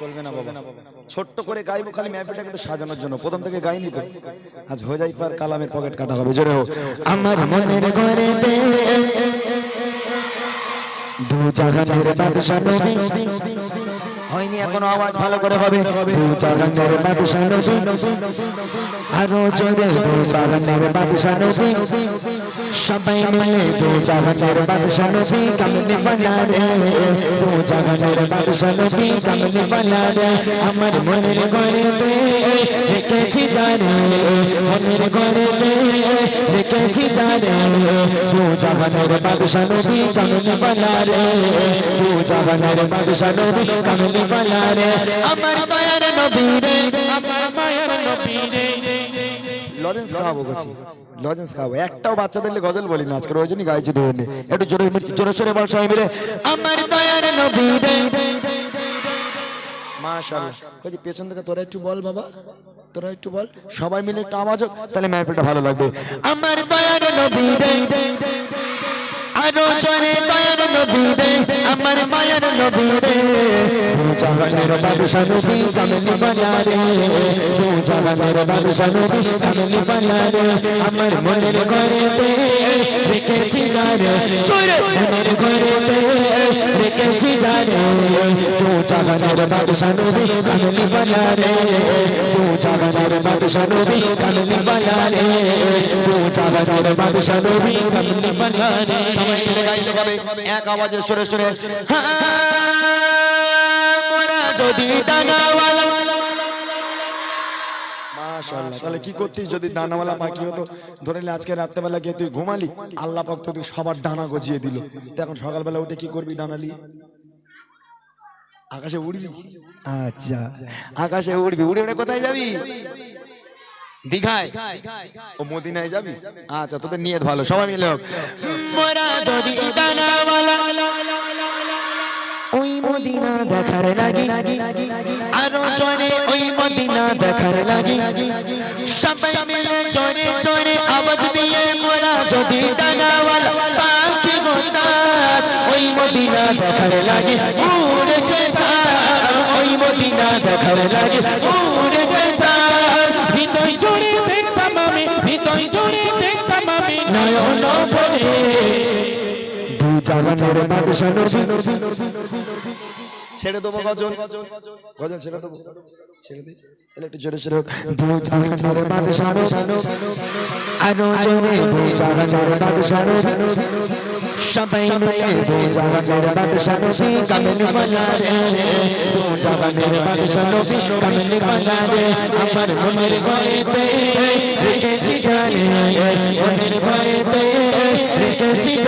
চলবে না বাবা। ছোট্ট করে গাইবো খালি ম্যাপটাকে একটু সাজানোর জন্য। প্রথম থেকে গাইনি তো। আজ হয়ে যাই পার কালামের পকেট কাটা হবে। জোরে হোক। আমার মনের ঘরে দু জাহানের বাদশা নবী। হয়নি এখনও আওয়াজ ভালো করে হবে। দু জাহানের বাদশা নবী। আরও জোরে দু জাহানের বাদশা নবী। সবাই মিলে দু জাহানের বাদশা নবী। কামলি বানা রে দু জাহানের বাদশা নবী কামলি বানা রে আমার মনের ঘরে রেখেছি জানে, মনের ঘরে রেখেছি জানে। দু জাহানের বাদশা নবী কামলি বানা রে দু জাহানের বাদশা নবী কামলি বানা রে আমার মায়ের নবী রে আমার মায়ের নবী রে লজেন্স খাওয়াবো গেছি লজেন্স খাওয়াবো। একটাও বাচ্চা দেখলে গজল বলি না আজকের ওই গাইছি ধরে একটু জোরে জোরে সরে বল সবাই মিলে। আমার দয়ার নবী মাশাআল্লাহ। কই পেছন থেকে তোরা একটু বল বাবা। তোরা একটু বল। সবাই মিলে একটু আওয়াজ হোক তাহলে মেহফিলটা ভালো লাগবে। আমার দয়ার নবী রে। আরও জোরে দয়ার নবী রে। আমার মায়ের নবী রে। তু জাহানের বাদশা নবী কামলি বানা রে। তু জাহানের বাদশা নবী কামলি বানা রে। আমার মনের ঘরে রেখেছি জানে চোরে মনের ঘরে রেখেছি জানে তু জাহানের বাদশা নবী কামলি বানা রে। তু জাহানের বাদশা নবী কামলি বানা রে। বাদশা নবী কামলি বানা রে সবাই মিলে গাইতে হবে। এক আওয়াজে সরে সরে মোরা যদি ডানাওয়ালা মাশাআল্লাহ তাহলে কি করতিস যদি ডানাওয়ালা পাখি হতো? ধরে নিলে আজকে রাত্রেবেলা গিয়ে তুই ঘুমালি আল্লাহ পাক তো তুই সবার ডানা গজিয়ে দিল। তো এখন সকালবেলা উঠে কি করবি ডানা নিয়ে? আকাশে উড়বি? আচ্ছা। আকাশে উড়বি। উড়ে উড়ে কোথায় যাবি? দীঘায়? ও মদিনায় যাবি? আচ্ছা তোদের নিয়ত ভালো সবাই মিলে হোক। মোরা যদি ডানাওয়ালা ওই মদিনা দেখার লাগি। আরও জনে ওই মদিনা দেখার লাগি। সবাই মিলে জনে জনে আওয়াজ দিয়ে মোরা যদি ডানাওয়ালা পাখি ওই মদিনা দেখার লাগি। উড়েছে ওই মদিনা দেখার লাগি। উড়েছে নয়ন পরে দু জাহানের বাদশা নবী ছেড়ে দেবো গজন। গজন, ছেড়ে দেবো। ছেড়ে দিই তাহলে একটু জোরে জোরে দু বাদশা নবী আরও জোরে দু বাদশা নবী সবাই মিলে দু জাহানের বাদশা নবী কামলি বানা রে দু জাহানের বাদশা নবী কামলি বানা রে আমার মনের ঘরেতে রেখেছি জানে মনের ঘরেতে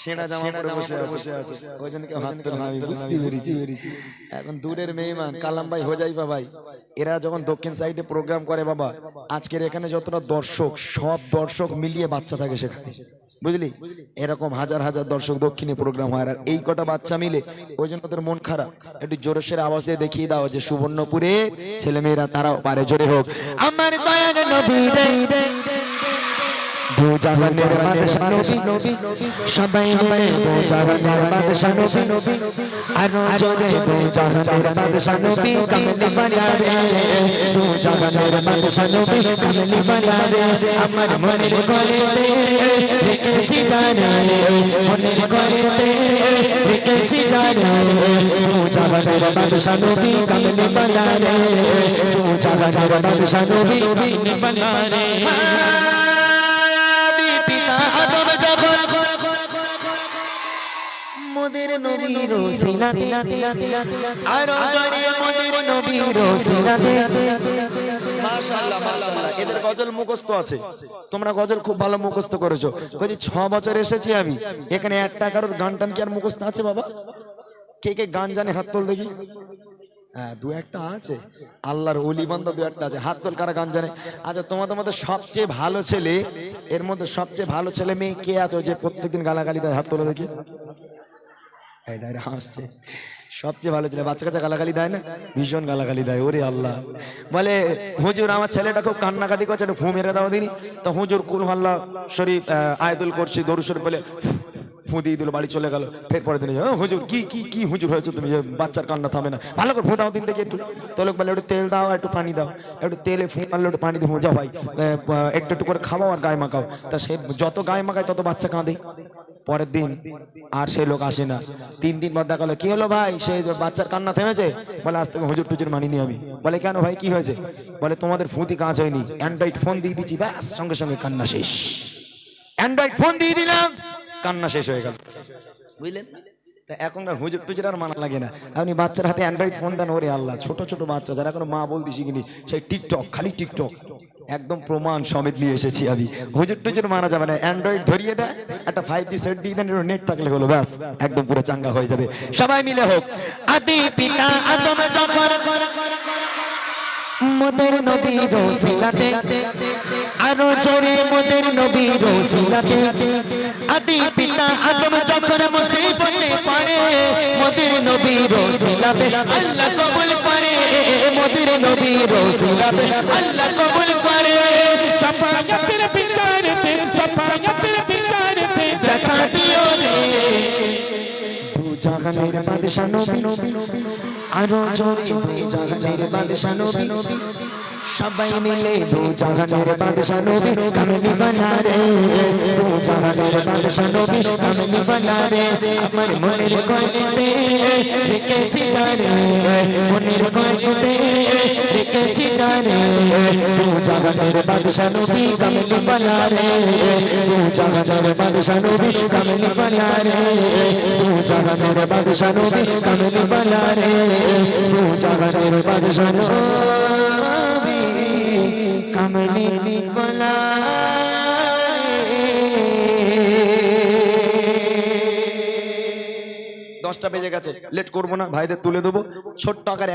সেনা জামা পরে বসে আছে। ওই জন্য কেউ হাত তুলে না, আমি বুঝতে পেরেছি। এখন দূরের মেহমান কালাম ভাই হোজাইফা ভাই এরা যখন দক্ষিণ সাইডে প্রোগ্রাম করে বাবা আজকের এখানে যতটা দর্শক সব দর্শক মিলিয়ে বাচ্চা থাকে সেখানে। বুঝলি? এরকম হাজার হাজার দর্শক দক্ষিণে প্রোগ্রাম হয় আর এই কটা বাচ্চা মিলে ওই জন্য তোর মন খারাপ। একটু জোরে সোরে আওয়াজ দিয়ে দেখিয়ে দাও যে সুবর্ণপুরে ছেলে মেয়েরা তারাও পারে। জোরে হোক। আমার নবী দু জাহানের বাদশা নবী সবাই মিলে দু জাহানের বাদশা নবী আরও জোরে দু জাহানের বাদশা নবী কামলি বানা রে দু জাহানের বাদশা নবী কামলি বানা রে আমার মনের ঘরেতে রেখেছি জানে মনের ঘরেতে রেখেছি জানে দু জাহানের বাদশা নবী কামলি বানা রে দু জাহানের বাদশা নবী কামলি বানা রে মোদের নবীর সিলাতে আর মোদের নবীর সিলাতে মাশাআল্লাহ মাশাআল্লাহ। এদের গজল মুখস্থ আছে। তোমরা গজল খুব ভালো মুখস্থ করেছ। কদি ছ বছর এসেছি আমি। এখানে একটা কারোর গান টান কি আর মুখস্থ আছে বাবা? কে কে গান জানে হাত তোল দেখি। হ্যাঁ দু একটা আছে। আল্লাহর অলি বান্দা দু একটা আছে। হাত তোল কারা গান জানে? আচ্ছা তোমাদের মধ্যে সবচেয়ে ভালো ছেলে এর মধ্যে সবচেয়ে ভালো ছেলে মেয়ে কে আছে? যে প্রত্যেকদিন গালাগালি দেয় হাত তোলো দেখি। সবচেয়ে ভালো ছেলে বাচ্চা কাচ্চা গালাগালি দেয় না? ভীষণ গালাগালি দেয় ওরে আল্লাহ। বলে হুজুর আমার ছেলেটা খুব কান্নাকাটি করছে একটু ফু মেরে দাও দিনি। তো হুজুর কুল হাল্লা শরীফ আহ, আয়াতুল করছি দরু শরীফ বলে ফু দিয়ে দিল বাড়ি চলে গেল। ফের পরে দিন হুজুর কি কি কি হুজুর হয়েছে তুমি? বাচ্চার কান্না থামে না। ভালো করে ফু দাও দিন থেকে একটু। তো লোক বলে একটু তেল দাও একটু পানি দাও একটু তেলে ফু মারলে একটু পানি দিয়ে যা ভাই একটু একটু করে খাওয়াও আর গায়ে মাখাও। তা সে যত গায়ে মাখায় তত বাচ্চা কাঁদে। পরের দিন আর সেই লোক আসে না। তিন দিন বাদ দেখাল কি হলো ভাই? সেই বাচ্চার কান্না থেমেছে? বলে আজ থেকে হুজুর টুজুর মানিনি আমি। বলে কেন ভাই? কি হয়েছে? বলে তোমাদের ফুঁতি কাজ হয়নি। অ্যান্ড্রয়েড ফোন দিয়ে দিচ্ছি ব্যাস সঙ্গে সঙ্গে কান্না শেষ। অ্যান্ড্রয়েড ফোন দিয়ে দিলাম কান্না শেষ হয়ে গেল। বুঝলেন তা এখনকার হুজুর টুজুর আর মানা লাগে না। আপনি বাচ্চার হাতে অ্যান্ড্রয়েড ফোন দেন ওরে আল্লাহ ছোট ছোট বাচ্চা যারা এখনও মা বলতে শিখিনি সেই টিকটক খালি টিকটক একদম প্রমাণ সমেত নিয়ে এসেছি আমি। হুজুর টুজুর মানা যাবে না অ্যান্ড্রয়েড ধরিয়ে দেয় একটা ফাইভ জি সেট দিয়ে দেন নেট থাকলে হলো ব্যাস একদম পুরো চাঙ্গা হয়ে যাবে। সবাই মিলে হোক। আদি পিতা আদম যখন মোদের নবীর রসিলাতে আরও জোরে মোদের নবীর রসিলাতে আদি পিতা আদম যখন মুসিবতে পড়ে, মোদের নবীর রসিলাতে আল্লাহ কবুল করে, মোদের নবীর রসিলাতে আল্লাহ কবুল করে। বাদশা নবী। আরও জোরে দু জাহানের বাদশা নবী। সবাই মিলে দু জাহানের বাদশা নবী কামলি বানা রে। দু জাহানের বাদশা নবী কামলি বানা রে। আমার মনের কয়তে রেখেছি জানে। মনের কয়তে রেখেছি জানে। দু জাহানের বাদশা নবী কামলি বানা রে। দু জাহানের বাদশা নবী কামলি বানা রে। দু জাহানের বাদশা নবী কামলি বানা রে। দু জাহানের বাদশা নবী বলা দশটা বেজে গেছে লেট করব না। ভাইদের তুলে দেবো। ছোট্ট আকার